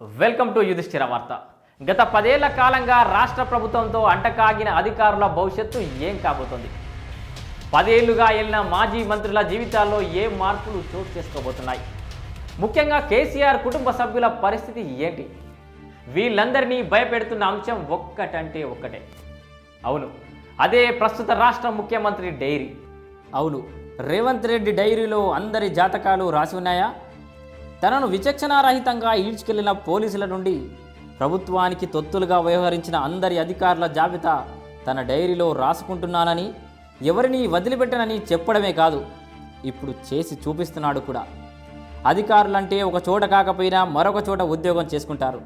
Welcome to Yudhishthira వార్త గత పదేళ్ళ కాలంగా రాష్ట్ర ప్రభుత్వంతో అంటకాగిన అధికారుల భవిష్యత్తు ఏం కాబోతోంది? పదేళ్ళుగా వెళ్ళిన మాజీ మంత్రుల జీవితాల్లో ఏ మార్పులు చోటు చేసుకోబోతున్నాయి? ముఖ్యంగా కేసీఆర్ కుటుంబ సభ్యుల పరిస్థితి ఏంటి? వీళ్ళందరినీ భయపెడుతున్న అంశం ఒక్కటంటే ఒక్కటే. అవును అదే ప్రస్తుత రాష్ట్ర ముఖ్యమంత్రి డైరీ. అవును రేవంత్ రెడ్డి డైరీలో అందరి జాతకాలు రాసి ఉన్నాయా? తనను విచక్షణారహితంగా ఈడ్చుకెళ్ళిన పోలీసుల నుండి ప్రభుత్వానికి తొత్తులుగా వ్యవహరించిన అందరి అధికారుల జాబితా తన డైరీలో రాసుకుంటున్నానని ఎవరిని వదిలిపెట్టనని చెప్పడమే కాదు ఇప్పుడు చేసి చూపిస్తున్నాడు కూడా. అధికారులంటే ఒక చోట కాకపోయినా మరొక చోట ఉద్యోగం చేసుకుంటారు.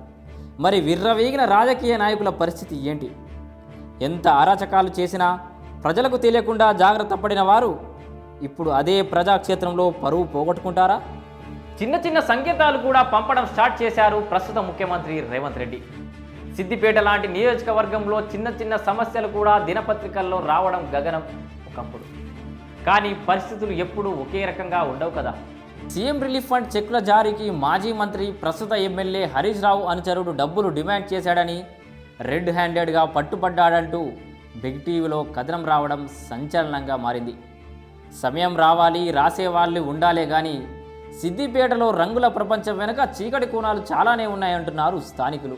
మరి విర్రవీగిన రాజకీయ నాయకుల పరిస్థితి ఏంటి? ఎంత అరాచకాలు చేసినా ప్రజలకు తెలియకుండా జాగ్రత్త పడిన వారు ఇప్పుడు అదే ప్రజాక్షేత్రంలో పరువు పోగొట్టుకుంటారా? చిన్న చిన్న సంకేతాలు కూడా పంపడం స్టార్ట్ చేశారు ప్రస్తుత ముఖ్యమంత్రి రేవంత్ రెడ్డి. సిద్దిపేట లాంటి నియోజకవర్గంలో చిన్న చిన్న సమస్యలు కూడా దినపత్రికల్లో రావడం గగనం ఒకప్పుడు. కానీ పరిస్థితులు ఎప్పుడూ ఒకే రకంగా ఉండవు కదా. సీఎం రిలీఫ్ ఫండ్ చెక్కుల జారీకి మాజీ మంత్రి ప్రస్తుత ఎమ్మెల్యే హరీష్ రావు అనుచరుడు డబ్బులు డిమాండ్ చేశాడని రెడ్ హ్యాండెడ్గా పట్టుబడ్డాడంటూ బిగ్ టీవీలో కథనం రావడం సంచలనంగా మారింది. సమయం రావాలి రాసేవాళ్ళు ఉండాలే కానీ సిద్దిపేటలో రంగుల ప్రపంచం వెనుక చీకటి కోణాలు చాలానే ఉన్నాయంటున్నారు స్థానికులు.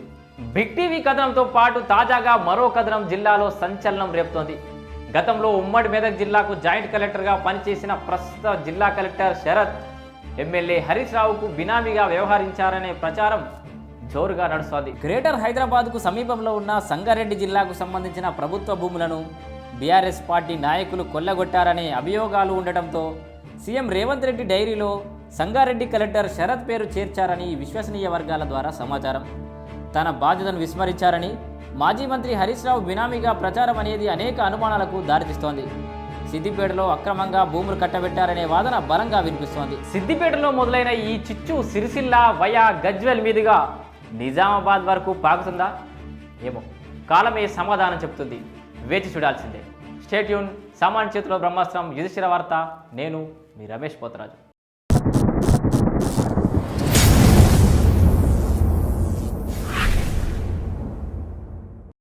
బిగ్ టీవీ కథనంతో పాటు తాజాగా మరో కథనం జిల్లాలో సంచలనం రేపుతోంది. గతంలో ఉమ్మడి మెదక్ జిల్లాకు జాయింట్ కలెక్టర్గా పనిచేసిన ప్రస్తుత జిల్లా కలెక్టర్ శరత్ ఎమ్మెల్యే హరీష్ రావుకు బినామీగా వ్యవహరించారనే ప్రచారం జోరుగా నడుస్తోంది. గ్రేటర్ హైదరాబాద్కు సమీపంలో ఉన్న సంగారెడ్డి జిల్లాకు సంబంధించిన ప్రభుత్వ భూములను బీఆర్ఎస్ పార్టీ నాయకులు కొల్లగొట్టారనే అభియోగాలు ఉండటంతో సీఎం రేవంత్ రెడ్డి డైరీలో సంగారెడ్డి కలెక్టర్ శరత్ పేరు చేర్చారని విశ్వసనీయ వర్గాల ద్వారా సమాచారం. తన బాధ్యతను విస్మరించారని మాజీ మంత్రి హరీష్ రావు బినామీగా ప్రచారం అనేది అనేక అనుమానాలకు దారితీస్తోంది. సిద్దిపేటలో అక్రమంగా భూములు కట్టబెట్టారనే వాదన బలంగా వినిపిస్తోంది. సిద్దిపేటలో మొదలైన ఈ చిచ్చు సిరిసిల్ల వయా గజ్వెల్ మీదుగా నిజామాబాద్ వరకు పాకుతుందా ఏమో. కాలమే సమాధానం చెబుతుంది. వేచి చూడాల్సిందే. స్టేట్యూన్ సామాన్య చేతిలో బ్రహ్మాస్త్రం యుధిష్ఠిర వార్త నేను మీ రమేష్ పోతరాజు.